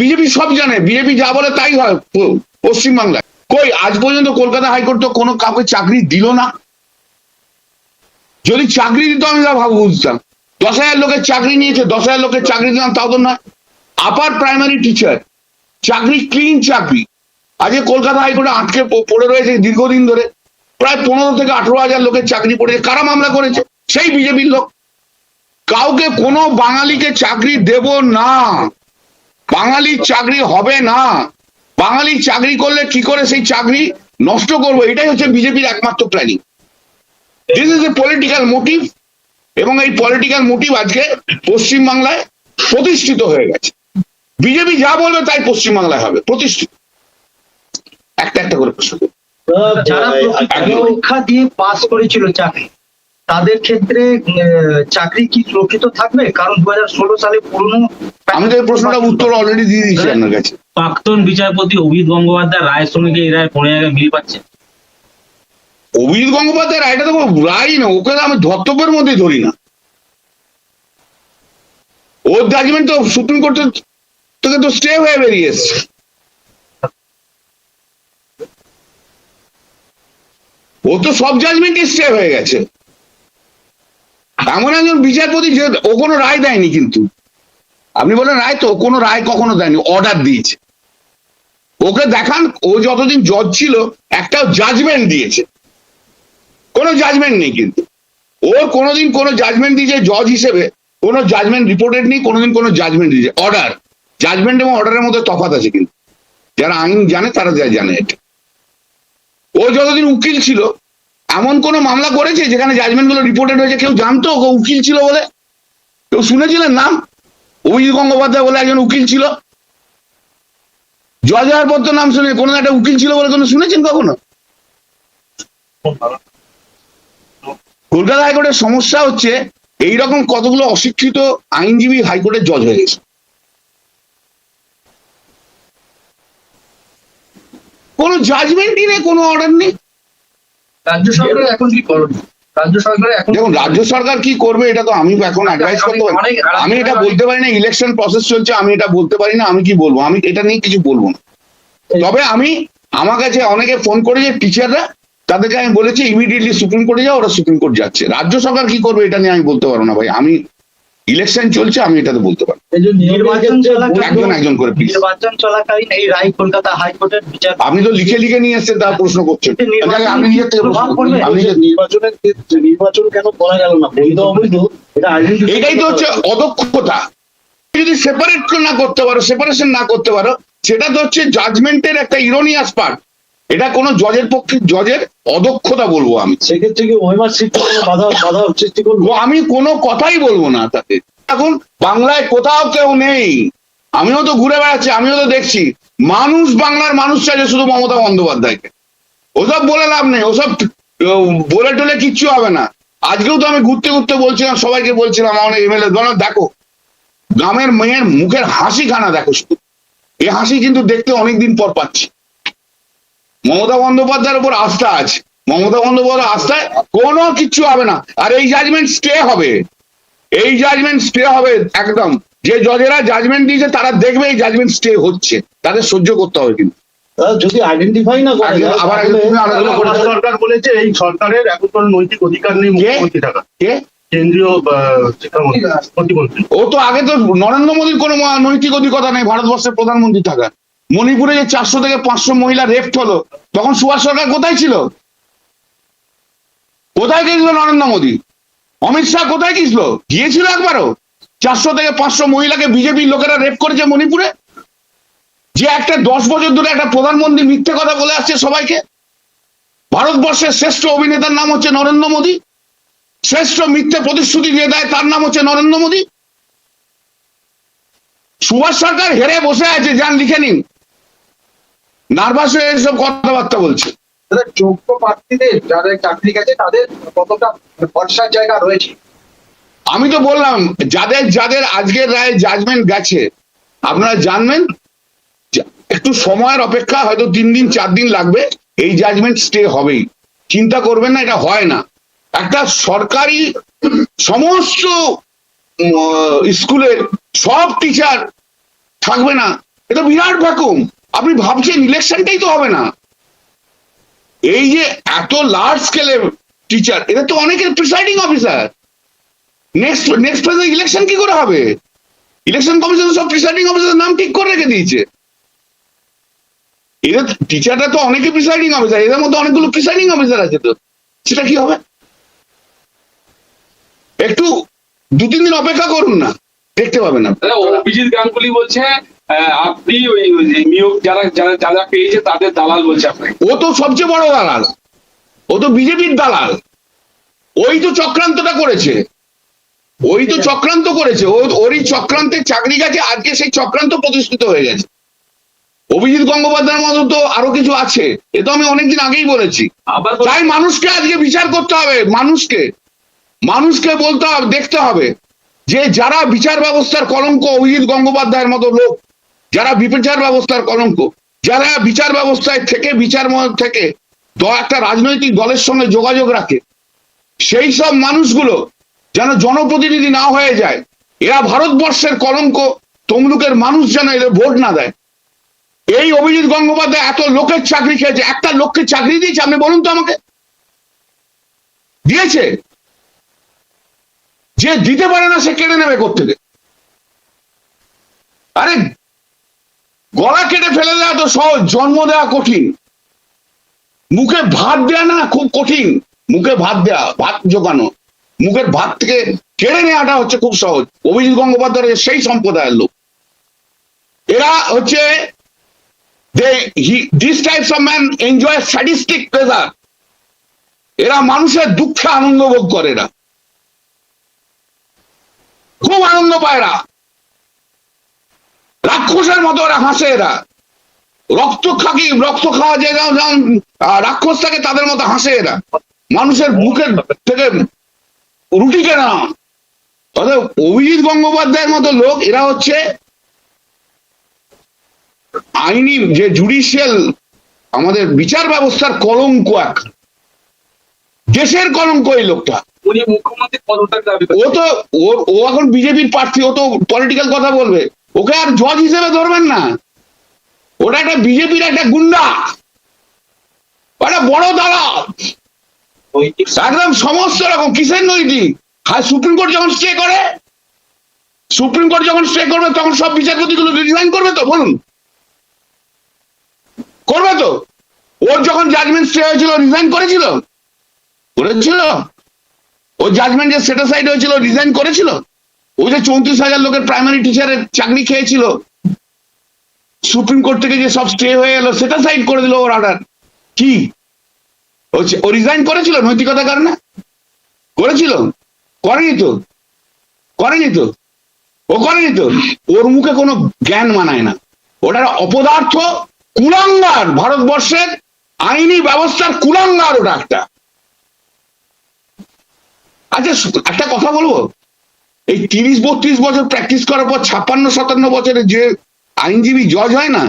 BJP সব জানে, BJP যা বলে তাই হয় পশ্চিমবাংলায়। কই, আজ পর্যন্ত কলকাতা হাইকোর্ট তো কোনো কাউকে চাকরি দিল না। যদি চাকরি দিত আমি তা ভাব, বুঝতাম। দশ হাজার লোকের চাকরি নিয়েছে, দশ হাজার লোকের চাকরি দিলাম, তাও তো নয়। আপার প্রাইমারি টিচার চাকরি ক্লিন চাকরি। আজকে কলকাতা হাইকোর্টে আটকে পড়ে রয়েছে দীর্ঘদিন ধরে। প্রায় পনেরো থেকে আঠেরো হাজার লোকের চাকরি পড়েছে। কারা মামলা করেছে? সেই বিজেপির লোক। কাউকে কোনো বাঙালিকে চাকরি দেব না। বাঙালির চাকরি হবে না। বাঙালি চাকরি করলে কি করে সেই চাকরি নষ্ট করব? এটাই হচ্ছে বিজেপির একমাত্র planning this is a political motive এবং এই পলিটিক্যাল মোটিভ আজকে পশ্চিমবাংলায় প্রতিষ্ঠিত হয়ে গেছে। বিজেপি যা বলবে তাই পশ্চিমবাংলায় হবে প্রতিষ্ঠিত। একটা একটা করে প্রশ্ন যারা পরীক্ষা দিয়ে পাস করেছিল চাকরি তাদের ক্ষেত্রে আহ, চাকরি কি সুরক্ষিত থাকবে? কারণ দু হাজার ষোলো সালে পুরনো আমি তো এই উত্তর অলরেডি দিয়ে দিয়েছি আপনার কাছে। প্রাক্তন বিচারপতি অভিজিৎ গঙ্গোপাধ্যায় রায়ের সঙ্গে এই রায় কোনো জায়গায় মিল পাচ্ছে? অভিজিৎ গঙ্গোপাধ্যায় রায়টা তো রায় না ওকে তো আমি ধর্তব্যের মধ্যে ধরি না। ওর জাজমেন্ট তো সুপ্রিম কোর্টে থেকে তো স্টে হয়ে বেরিয়ে এসছে। ও তো সব জাজমেন্টই স্টে হয়ে গেছে। এমন একজন বিচারপতি যে ও কোনো রায় দেয়নি কিন্তু। আপনি বলেন রায় তো কোনো রায় কখনো দেয়নি অর্ডার দিয়েছে। ওকে দেখান, ও যতদিন জজ ছিল একটা জাজমেন্ট দিয়েছে। কোনো জাজমেন্ট নেই কিন্তু। ওর কোনোদিন কোনো জাজমেন্ট দিয়েছে জজ হিসেবে, কোনো জাজমেন্ট রিপোর্টেড নেই, কোনোদিন কোনো জাজমেন্ট দিয়েছে। অর্ডার জাজমেন্ট এবং অর্ডারের মধ্যে তফাৎ আছে কিন্তু। যারা আইন জানে, তারা যা জানে এটা। ও যতদিন উকিল ছিল এমন কোন মামলা করেছে যেখানে জাজমেন্টগুলো রিপোর্টেড হয়েছে? কেউ জানতো? উকিল ছিল বলে? কেউ শুনেছিলেন নাম? অভিজিৎ গঙ্গোপাধ্যায় বলে একজন উকিল ছিল। জজ হওয়ার পর তো নাম শুনে কোনো একটা উকিল ছিল বলে কোনো শুনেছেন কখনো? কলকাতা হাইকোর্টের সমস্যা হচ্ছে এইরকম কতগুলো অশিক্ষিত আইনজীবী হাইকোর্টের জজ হয়ে গেছে কোনো জাজমেন্টই নেই, কোনো অর্ডার নেই। রাজ্য সরকার এখন কি করবে? রাজ্য সরকার এখন দেখুন রাজ্য সরকার কি করবে এটা তো আমি এখন অ্যাডভাইস করতে পারি আমি এটা বলতে পারি না ইলেকশন প্রসেস চলছে আমি এটা বলতে পারি না আমি কি বলব? আমি এটা নিয়ে কিছু বলব না। তবে আমি আমার কাছে অনেকে ফোন করেছে টিচাররা তাদেরকে আমি বলেছি ইমিডিয়েটলি সুপ্রিম কোর্টে যাও ওরা সুপ্রিম কোর্ট যাচ্ছে। রাজ্য সরকার কি করবে এটা নিয়ে আমি বলতে পারব না ভাই। আমি ইলেকশন চলছে আমি বলতে এই যে নির্বাচন চলাকালীন একজন একজন করে প্লিজ নির্বাচন চলাকালীন এই রায় কলকাতা হাইকোর্টের বিচার আপনি তো লিখে লিখে নিয়ে এসছেন তার প্রশ্ন করছেন আপনি নিজের থেকে প্রশ্ন। আপনি নির্বাচনের ক্ষেত্রে নির্বাচন কেন করা গেল না? বৈধ অবৈধ। এটা এটাই তো হচ্ছে অদক্ষতা। যদি সেপারেট না করতে পারো সেপারেশন না করতে পারো সেটা তো হচ্ছে জাজমেন্টের একটা ইরোনিয়াস পার্ট এটা কোনো জজের পক্ষে জজের অদক্ষতা বলব আমি। সেক্ষেত্রে কি ওয়েমার সিট বাধা বাধা সৃষ্টি করব? আমি কোনো কথাই বলব না তাতে। এখন বাংলায় কোথাও কেউ নেই। আমিও তো ঘুরে বেড়াচ্ছি আমিও তো দেখছি। মানুষ বাংলার মানুষ চাইছে শুধু মমতা বন্দ্যোপাধ্যায়কে। ওসব বলে লাভ নেই ওসব বলে টলে কিচ্ছু হবে না। আজকেও তো আমি ঘুরতে ঘুরতে বলছিলাম সবাইকে বলছিলাম আমার এমএলএ বলো দেখো গ্রামের মেয়ের মুখের হাসি খানা দেখো শুধু। এই হাসি কিন্তু দেখতে অনেকদিন পর পাচ্ছি। মমতা বন্দ্যোপাধ্যায়ের উপর আস্থা আছে। মমতা বন্দ্যোপাধ্যায় আস্থায় কোনো কিছু হবে না। আর এই জাজমেন্ট স্টে হবে। এই জাজমেন্ট স্টে হবে একদম। যে জজেরা জাজমেন্ট দিয়েছে তারা দেখবে এই জাজমেন্ট স্টে হচ্ছে। তাদের সহ্য করতে হবে কিন্তু। যদি আইডেন্টিফাই না করে আবার সরকার বলেছে এই সরকারের এখন কোনো নৈতিক অধিকার নেই মুখ্যমন্ত্রী থাকা কে? কেন্দ্রীয় প্রতিমন্ত্রী। ও তো আগে তো নরেন্দ্র মোদীর কোনো নৈতিক অধিকতা নেই ভারতবর্ষের প্রধানমন্ত্রী থাকা মণিপুরে যে চারশো থেকে পাঁচশো মহিলা রেফট হলো, তখন সুভাষ সরকার কোথায় ছিল? কোথায় গিয়েছিল নরেন্দ্র মোদী? অমিত শাহ কোথায় গিয়েছিল? গিয়েছিল একবারও। চারশো থেকে পাঁচশো মহিলাকে বিজেপির লোকেরা রেপ করেছে মণিপুরে? যে একটা দশ বছর ধরে একটা প্রধানমন্ত্রী মিথ্যে কথা বলে আসছে সবাইকে? ভারতবর্ষের শ্রেষ্ঠ অভিনেতার নাম হচ্ছে নরেন্দ্র মোদী। শ্রেষ্ঠ মিথ্যে প্রতিশ্রুতি দিয়ে দেয় তার নাম হচ্ছে নরেন্দ্র মোদী। সুভাষ সরকার হেরে বসে আছে, যান লিখে নিন। নার্ভাস হয়ে এসব কথাবার্তা বলছে। যোগ্য প্রার্থীদের যাদের চাকরি গেছে তাদের কতটা ভরসার জায়গা রয়েছে? আমি তো বললাম যাদের যাদের আজকের রায়ে জাজমেন্ট গেছে আপনারা জানবেন একটু সময়ের অপেক্ষা হয়তো তিন দিন চার দিন লাগবে এই জাজমেন্ট স্টে হবেই। চিন্তা করবেন না এটা হয় না। একটা সরকারি সমস্ত স্কুলের সব টিচার থাকবে না। এটা বিরাট ভ্যাকুম আপনি ভাবছেন ইলেকশনটাই তো হবে না। এই যে এত লার্জ স্কেলে টিচার এদের তো অনেকের প্রিসাইডিং অফিসার নেক্সট নেক্সট ফেজে ইলেকশন কি করে হবে? ইলেকশন কমিশন সব প্রিসাইডিং অফিসার নাম ঠিক করে রেখে দিয়েছে। এদের টিচাররা তো অনেকে প্রিসাইডিং অফিসার এদের মধ্যে অনেকগুলো প্রিসাইডিং অফিসার আছে তো। সেটা কি হবে? একটু দু তিন দিন অপেক্ষা করুন না, দেখতে পাবেন না অভিজিৎ গাঙ্গুলি বলছে আপনি ওই নিয়োগ যারা যারা যারা পেয়েছে তাদের দালাল বলছে আপনাকে। ও তো সবচেয়ে বড় দালাল। ও তো বিজেপির দালাল। ওই তো চক্রান্তটা করেছে। ওই তো চক্রান্ত করেছে। ও ওরই চক্রান্তের চাকরি গেছে। আজকে সেই চক্রান্ত প্রতিষ্ঠিত হয়ে গেছে। অভিজিৎ গঙ্গোপাধ্যায়ের মতো তো আরও কিছু আছে। এ তো আমি অনেকদিন আগেই বলেছি। আবার বলছে- তাই মানুষকে আজকে বিচার করতে হবে। মানুষকে। মানুষকে বলতে হবে দেখতে হবে যে যারা বিচার ব্যবস্থার কলঙ্ক অভিজিৎ গঙ্গোপাধ্যায়ের মতো লোক যারা বিচার ব্যবস্থার কলঙ্ক, যারা বিচার ব্যবস্থায় থেকে, বিচার থেকে একটা রাজনৈতিক দলের সঙ্গে যোগাযোগ রাখে, সেই সব মানুষগুলো যেন জনপ্রতিনিধি না হয়ে যায়, এরা ভারতবর্ষের কলঙ্ক, তমলুকের মানুষ যেন এদের ভোট না দেয়। এই অভিজিৎ গঙ্গোপাধ্যায় এত লোকের চাকরি খেয়েছে, একটা লোককে চাকরি দিয়েছে, আপনি বলুন তো আমাকে। দিয়েছে। যে দিতে পারে না, সে কেড়ে নেবে কোথেকে আরে গলা কেটে ফেলে দেওয়া তো সহজ, জন্ম দেওয়া কঠিন। মুখে ভাত দেওয়া না খুব কঠিন, মুখে ভাত দেওয়া, ভাত জোগানো। মুখের ভাত থেকে কেড়ে নেওয়াটা হচ্ছে খুব সহজ। অভিজিৎ গঙ্গোপাধ্যায়ের সেই সম্প্রদায়ের লোক। এরা হচ্ছে ম্যান এরা মানুষের দুঃখে আনন্দ ভোগ করে এরা। খুব আনন্দ পায় এরা। রাক্ষসের মতো ওরা হাসে এরা। রক্ত খাকি রক্ত খাওয়া যে রাক্ষস থাকে তাদের মতো হাসে এরা। মানুষের বুকের থেকে রুটি কেনা। অতএব অভিজিৎ গঙ্গোপাধ্যায়ের মতো লোক এরা হচ্ছে আইনি যে জুডিশিয়াল আমাদের বিচার ব্যবস্থার কলঙ্ক এক। দেশের কলঙ্ক এই লোকটা। ও তো ও এখন বিজেপির প্রার্থী ও তো পলিটিক্যাল কথা বলবে। ওকে আর জজ হিসেবে ধরবেন না। ওটা একটা বিজেপির একটা গুন্ডা। ওটা বড় দালাল। একদম সমস্ত রকম। কিসের নৈতিক? হাই সুপ্রিম কোর্ট যখন স্টে করে, সুপ্রিম কোর্ট যখন স্টে করবে, তখন সব বিচারপতিগুলো রিজাইন করবে তো? বলুন। করবে তো? ওর যখন জাজমেন্ট স্টে হয়েছিল রিজাইন করেছিল? করেছিল? ও জাজমেন্ট যে সেটাসাইড হয়েছিল রিজাইন করেছিল? ও যে চৌত্রিশ হাজার লোকের প্রাইমারি টিচারের চাকরি খেয়েছিল। সুপ্রিম কোর্ট থেকে যে সব স্টে হয়ে এলো, সেটা সাইড করে দিল ওর অর্ডার কি? ও রিজাইন করেছিল নৈতিকতার কারণে? করেছিল? করেনি তো। করেনি তো। ও করেনি তো। ওর মুখে কোনো জ্ঞান মানায় না। ওটার অপদার্থ কুলাঙ্গার, ভারতবর্ষের আইনি ব্যবস্থার কুলাঙ্গার ওটা একটা। আচ্ছা একটা কথা বলব? এই তিরিশ বত্রিশ বছর প্র্যাকটিস করার পর ছাপ্পান্ন, সাতান্ন বছরে যে আইনজীবী জজ হয় না,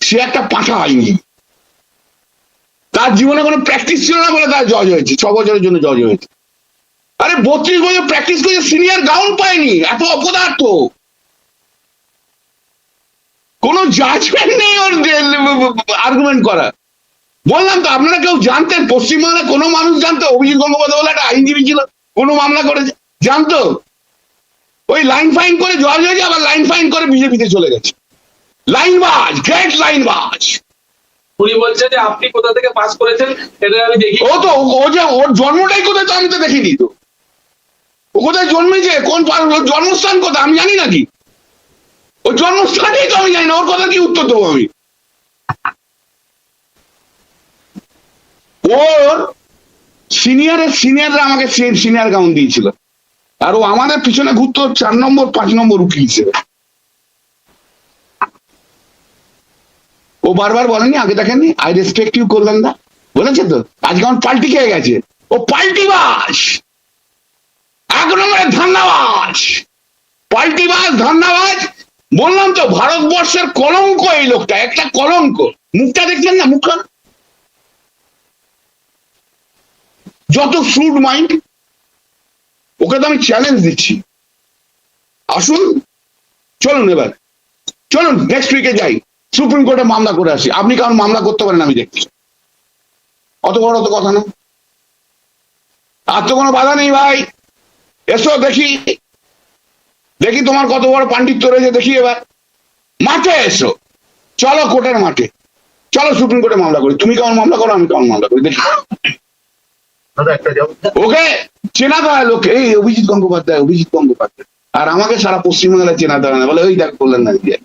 সে একটা পাঠা আইনজীবী। তার জীবনে কোনো প্র্যাকটিস ছিল না বলে তার জজ হয়েছে, ছ বছরের জন্য জজ হয়েছে। আরে বত্রিশ বছর প্র্যাকটিস করে সিনিয়র গাউন পায়নি, এত অপদার্থ। কোনো জাজমেন্ট নেই ওর আর্গুমেন্ট করা বললাম তো, আপনারা কেউ জানতেন? পশ্চিমবাংলায় কোনো মানুষ জানতো? অভিজিৎ গঙ্গোপাধ্যায় বলে একটা আইনজীবী ছিল, কোনো মামলা করেছে? জানতো? ওই লাইন ফাইন করে জজ হয়েছে আবার লাইন ফাইন করে বিজেপিতে চলে গেছে। লাইন বাজ গ্রেট লাইন বাজ। উনি বলছে যে আপনি কোথা থেকে পাস করেছেন এটা আমি দেখি। ও তো ও- ও যে ওর জন্মটাই কোথায় তো আমি তো দেখিনি তো। ও কোথায় জন্মেছে? কোন জন্মস্থান কোথায়? আমি জানি নাকি ওর জন্মস্থানই তো আমি জানি না ওর কথা কি উত্তর দেবো আমি? ওর সিনিয়রের সিনিয়ররা আমাকে সিনিয়র গাউন দিয়েছিল। আর ও আমাদের পিছনে ঘুরতো চার নম্বর, পাঁচ নম্বর উকিল হিসেবে। ও বারবার বলেনি, আগে দেখেননি? আই রেসপেক্ট ইউ করলেন না বলেছে তো? আজকে আমার পাল্টি খেয়ে গেছে। ও পাল্টি বাস! এক নম্বরে পাল্টি বাস, ধান্দাবাজ! বললাম তো, ভারতবর্ষের কলঙ্ক এই লোকটা, একটা কলঙ্ক। মুখটা দেখছেন না? মুখটা? যত ফ্রুট মাইন্ড ওকে তো আমি চ্যালেঞ্জ দিচ্ছি। আসুন, চলুন এবার। চলুন নেক্সট উইকে যাই। সুপ্রিম কোর্টে মামলা করে আসি। আপনি কারণ মামলা করতে পারেন, আমি দেখছি। অত বড় অত কথা না। আর তো কোনো বাধা নেই ভাই। এসো দেখি। দেখি তোমার কত বড় পাণ্ডিত্য রয়েছে, দেখি এবার। মাঠে এসো। চলো কোর্টের মাঠে। চলো সুপ্রিম কোর্টে মামলা করি। তুমি কেমন মামলা করো, আমি কেমন মামলা করি, দেখি। ওকে, চেনা দেওয়া লোক, এই অভিজিৎ গঙ্গোপাধ্যায় অভিজিৎ গঙ্গোপাধ্যায়। আর আমাকে সারা পশ্চিমবাংলায় চেনা দেয় না, বলে ওই দেখ, বললেন না দিয়ে